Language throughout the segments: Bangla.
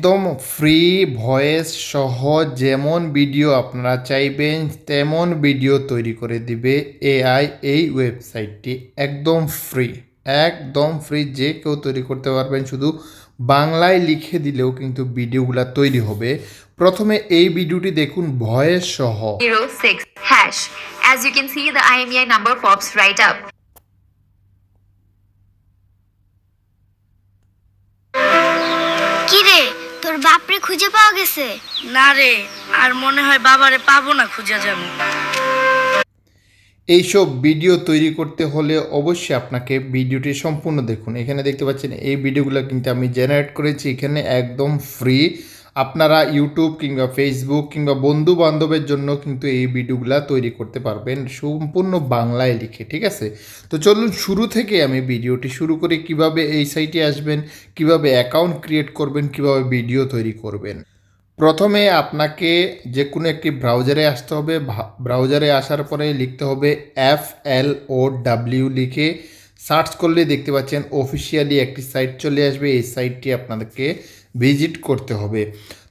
একদম ফ্রি ভয়েস সহ যেমন ভিডিও আপনারা চাইবেন তেমন ভিডিও তৈরি করে দিবে এআই এই ওয়েবসাইটটি একদম ফ্রি একদম ফ্রি যে কেউ তৈরি করতে পারবেন শুধু বাংলায় লিখে দিলেও কিন্তু ভিডিওগুলো তৈরি হবে প্রথমে এই ভিডিওটি দেখুন ভয়েস সহ 06 hash. As you can see, the IMEI number pops right up. কি তোর বাপরে খুঁজে পাওয়া গেছে। না রে আর মনে হয় বাবারে পাবো না খুঁজে যাব। এইসব ভিডিও তৈরি করতে হলে অবশ্যই আপনাকে ভিডিওটি সম্পূর্ণ দেখুন। এখানে দেখতে পাচ্ছেন এই ভিডিওগুলো কিন্তু আমি জেনারেট করেছি। এখানে একদম ফ্রি আপনারা ইউটিউব কিংবা ফেসবুক কিংবা বন্ধু বান্ধবের জন্য কিন্তু এই ভিডিওগুলো তৈরি করতে পারবেন, সম্পূর্ণ বাংলায় লিখে, ঠিক আছে? তো চলুন শুরু থেকে আমি ভিডিওটি শুরু করি, কীভাবে এই সাইটে আসবেন, কীভাবে অ্যাকাউন্ট ক্রিয়েট করবেন, কীভাবে ভিডিও তৈরি করবেন। প্রথমে আপনাকে যে কোনো একটি ব্রাউজারে আসতে হবে ব্রাউজারে আসার পরে লিখতে হবে এফ এল ও ডাব্লিউ লিখে সার্চ করলে দেখতে পাচ্ছেন অফিসিয়ালি একটি সাইট চলে আসবে, এই সাইটটি আপনাদেরকে ভিজিট করতে হবে।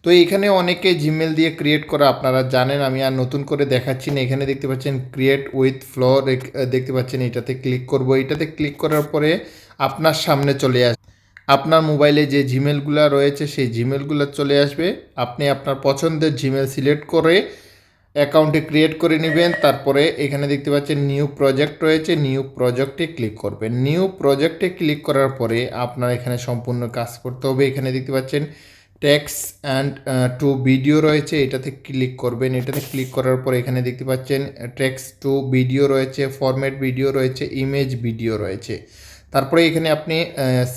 তো এখানে অনেকে জিমেল দিয়ে ক্রিয়েট করা আপনারা জানেন, আমি আর নতুন করে দেখাচ্ছি না। এখানে দেখতে পাচ্ছেন ক্রিয়েট উইথ ফ্লোর দেখতে পাচ্ছেন এটাতে ক্লিক করব। এটাতে ক্লিক করার পরে আপনার সামনে চলে আস, আপনার মোবাইলে যে জিমেলগুলো রয়েছে, সেই জিমেলগুলো চলে আসবে। আপনি আপনার পছন্দের জিমেল সিলেক্ট করে অ্যাকাউন্টে ক্রিয়েট করে নেবেন, তারপরে এখানে দেখতে পাচ্ছেন নিউ প্রজেক্ট রয়েছে, নিউ প্রজেক্টে ক্লিক করবেন। নিউ প্রজেক্টে ক্লিক করার পরে আপনার এখানে সম্পূর্ণ কাজ করতে হবে। এখানে দেখতে পাচ্ছেন টেক্স অ্যান্ড টু ভিডিও রয়েছে, এটাতে ক্লিক করবেন। এটাতে ক্লিক করার পরে এখানে দেখতে পাচ্ছেন টেক্স টু ভিডিও রয়েছে ফরম্যাট ভিডিও রয়েছে ইমেজ ভিডিও রয়েছে। তারপরে এখানে আপনি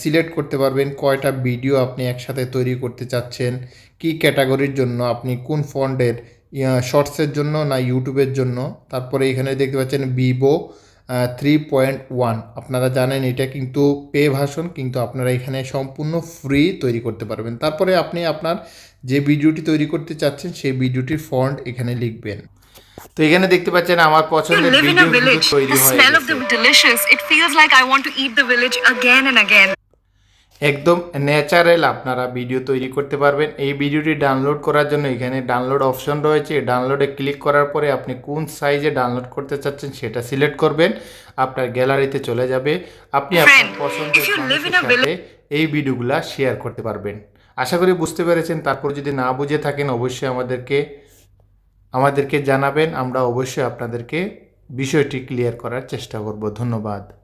সিলেক্ট করতে পারবেন কয়টা ভিডিও আপনি একসাথে তৈরি করতে চাচ্ছেন, কি ক্যাটাগরির জন্য, আপনি কোন ফন্ডের শর্টসের জন্য না ইউটিউবের জন্য। তারপরে এখানে দেখতে পাচ্ছেন ভিভো থ্রি পয়েন্ট ওয়ান আপনারা জানেন এটা কিন্তু পে ভাষণ কিন্তু আপনারা এখানে সম্পূর্ণ ফ্রি তৈরি করতে পারবেন। তারপরে আপনি আপনার যে ভিডিওটি তৈরি করতে চাচ্ছেন সেই ভিডিওটির ফন্ট এখানে লিখবেন। তো এখানে দেখতে পাচ্ছেন আমার পছন্দের ভিডিও তৈরি হয়ে and again. একদম ন্যাচারাল আপনারা ভিডিও তৈরি করতে পারবেন। এই ভিডিওটি ডাউনলোড করার জন্য এখানে ডাউনলোড অপশন রয়েছে। ডাউনলোডে ক্লিক করার পরে আপনি কোন সাইজে ডাউনলোড করতে চাচ্ছেন সেটা সিলেক্ট করবেন। আপনার গ্যালারিতে চলে যাবে। আপনি আপনার পছন্দের a সাথে এই ভিডিওগুলা শেয়ার করতে পারবেন। আশা করি বুঝতে পেরেছেন। তারপর যদি না বুঝে থাকেন অবশ্যই আমাদেরকে আমাদেরকে জানাবেন। আমরা অবশ্যই আপনাদেরকে বিষয়টি ক্লিয়ার করার চেষ্টা করব। ধন্যবাদ।